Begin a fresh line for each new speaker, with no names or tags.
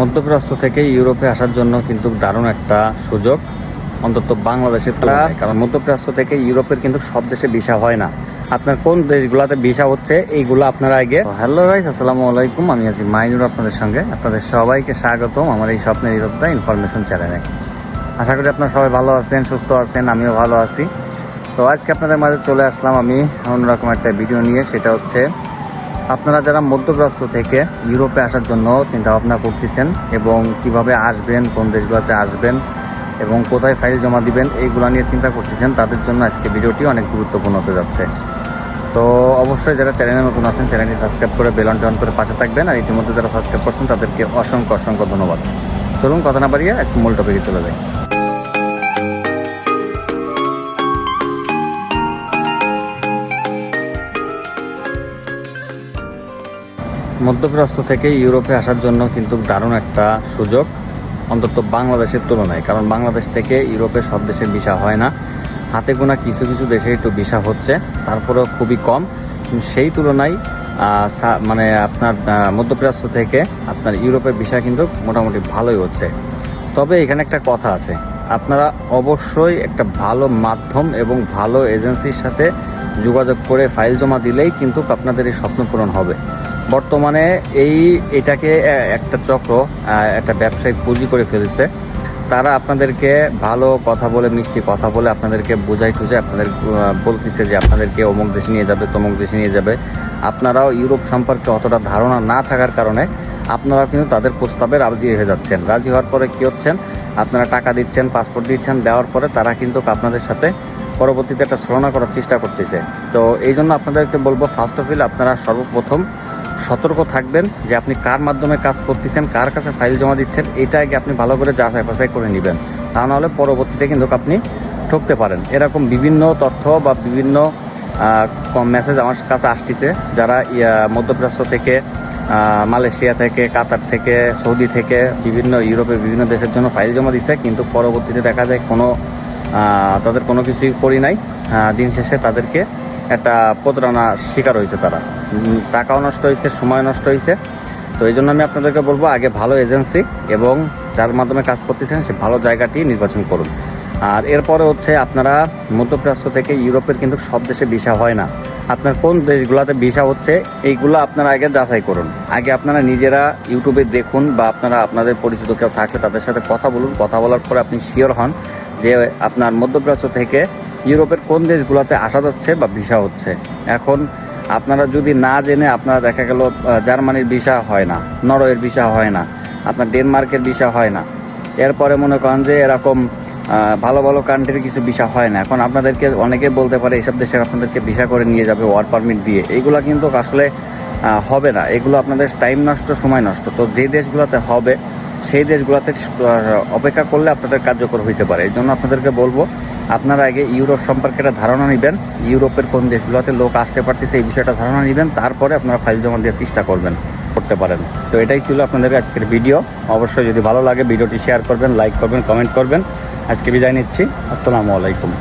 মধ্যপ্রাচ্য থেকে ইউরোপে আসার জন্য কিন্তু দারুণ একটা সুযোগ। অন্তত বাংলাদেশের তুলনায় কারণ মধ্যপ্রাচ্য থেকে ইউরোপের কিন্তু সব দেশে ভিসা হয় না। আপনার কোন দেশগুলোতে ভিসা হচ্ছে এইগুলো আপনারা আগে হ্যালো গাইস আসসালামু আলাইকুম। আমি আছি মাইনুর আপনাদের সঙ্গে। আপনাদের সবাইকে স্বাগতম আমার এই স্বপ্নের ইউরোপটা ইনফরমেশন চ্যানেলে আশা করি আপনারা সবাই ভালো আছেন সুস্থ আছেন আমিও ভালো আছি। তো আজকে আপনাদের মাঝে চলে আসলাম আমি অন্যরকম একটা ভিডিও নিয়ে সেটা হচ্ছে আপনারা যারা মধ্যপ্রাচ্য থেকে ইউরোপে আসার জন্য চিন্তা ভাবনা করতেছেন এবং কীভাবে আসবেন, কোন দেশগুলোতে আসবেন এবং কোথায় ফাইল জমা দিবেন, এইগুলো নিয়ে চিন্তা করতেছেন, তাদের জন্য আজকে ভিডিওটি অনেক গুরুত্বপূর্ণ হতে যাচ্ছে। তো অবশ্যই যারা চ্যানেলে নতুন আছেন, চ্যানেলটি সাবস্ক্রাইব করে বেল অন করে পাশে থাকবেন আর ইতিমধ্যে যারা সাবস্ক্রাইব করছেন, তাদেরকে অসংখ্য অসংখ্য ধন্যবাদ। চলুন কথা না বাড়িয়ে আজকে মূল টপিকে চলে যাই। মধ্যপ্রাচ্য থেকে ইউরোপে আসার জন্য কিন্তু দারুণ একটা সুযোগ, অন্তত বাংলাদেশের তুলনায়। কারণ বাংলাদেশ থেকে ইউরোপে সব দেশের ভিসা হয় না। হাতে গোনা কিছু কিছু দেশে একটু ভিসা হচ্ছে, তারপরেও খুবই কম। সেই তুলনায় মানে আপনার মধ্যপ্রাচ্য থেকে আপনার ইউরোপের ভিসা কিন্তু মোটামুটি ভালোই হচ্ছে। তবে এখানে একটা কথা আছে, আপনারা অবশ্যই একটা ভালো মাধ্যম এবং ভালো এজেন্সির সাথে যোগাযোগ করে ফাইল জমা দিলেই কিন্তু আপনাদের এই স্বপ্ন পূরণ হবে। বর্তমানে এই, এটাকে একটা চক্র একটা ব্যবসায়িক পুঁজি করে ফেলছে। তারা আপনাদেরকে ভালো কথা বলে, মিষ্টি কথা বলে আপনাদেরকে বোঝাই টুঝাই আপনাদের বলতেছে যে আপনাদেরকে অমুক দেশে নিয়ে যাবে, তমুক দেশে নিয়ে যাবে। আপনারাও ইউরোপ সম্পর্কে অতটা ধারণা না থাকার কারণে আপনারা কিন্তু তাদের প্রস্তাবে রাজি হয়ে যাচ্ছেন। রাজি হওয়ার পরে কী হচ্ছেন? আপনারা টাকা দিচ্ছেন পাসপোর্ট দিচ্ছেন, দেওয়ার পরে তারা কিন্তু আপনাদের সাথে পরবর্তীতে একটা ছলনা করার চেষ্টা করতেছে। তো এই জন্য আপনাদেরকে বলব ফার্স্ট অফ অল আপনারা সর্বপ্রথম সতর্ক থাকবেন যে আপনি কার মাধ্যমে কাজ করতেছেন, কার কাছে ফাইল জমা দিচ্ছেন, এটা আগে আপনি ভালো করে যাচাই বাছাই করে নেবেন। তা নাহলে পরবর্তীতে কিন্তু আপনি ঠকতে পারেন। এরকম বিভিন্ন তথ্য বা বিভিন্ন মেসেজ আমার কাছে আসতেছে। যারা মধ্যপ্রাচ্য থেকে মালয়েশিয়া থেকে, কাতার থেকে, সৌদি থেকে, বিভিন্ন ইউরোপের বিভিন্ন দেশের জন্য ফাইল জমা দিচ্ছে কিন্তু পরবর্তীতে দেখা যায় কোনো তাদের কোনো কিছুই করি নাই। দিন শেষে তাদেরকে একটা প্রতারণার শিকার হয়েছে তারা। টাকাও নষ্ট হয়েছে, সময় নষ্ট হয়েছে। তো এই জন্য আমি আপনাদেরকে বলব, আগে ভালো এজেন্সি এবং যার মাধ্যমে কাজ করতেছেন, সে ভালো জায়গাটি নির্বাচন করুন। আর এরপরে হচ্ছে আপনারা মধ্যপ্রাচ্য থেকে ইউরোপের কিন্তু সব দেশে ভিসা হয় না। আপনার কোন দেশগুলোতে ভিসা হচ্ছে, এইগুলো আপনারা আগে যাচাই করুন। আগে আপনারা নিজেরা ইউটিউবে দেখুন বা আপনারা আপনাদের পরিচিত কেউ থাকলে তাদের সাথে কথা বলুন। কথা বলার পরে আপনি শিওর হন যে আপনার মধ্যপ্রাচ্য থেকে ইউরোপের কোন দেশগুলোতে আসা যাচ্ছে বা ভিসা হচ্ছে। এখন আপনারা যদি না জেনে আপনারা দেখা গেল জার্মানির ভিসা হয় না, নরওয়ের ভিসা হয় না, আপনার ডেনমার্কের ভিসা হয় না। এরপরে মনে করেন যে এরকম ভালো ভালো কান্ট্রির কিছু ভিসা হয় না। এখন আপনাদেরকে অনেকে বলতে পারে এইসব দেশে আপনাদেরকে ভিসা করে নিয়ে যাবে ওয়ার পারমিট দিয়ে। এইগুলো কিন্তু আসলে হবে না। এগুলো আপনাদের টাইম নষ্ট, সময় নষ্ট। তো যে দেশগুলোতে হবে, সেই দেশগুলোতে অপেক্ষা করলে আপনাদের কার্যকর হইতে পারে। এই জন্য আপনাদেরকে বলব আপনারা আগে ইউরোপ সম্পর্কে একটা ধারণা নেবেন, ইউরোপের কোন দেশগুলোতে লোক আসতে পারতেছে এই বিষয়টা ধারণা নেবেন, তারপরে আপনারা ফাইল জমা দেওয়ার চেষ্টা করবেন, করতে পারেন। তো এটাই ছিল আপনাদের আজকের ভিডিও। অবশ্যই যদি ভালো লাগে ভিডিওটি শেয়ার করবেন, লাইক করবেন, কমেন্ট করবেন। আজকে বিদায় নিচ্ছি। আসসালামু আলাইকুম।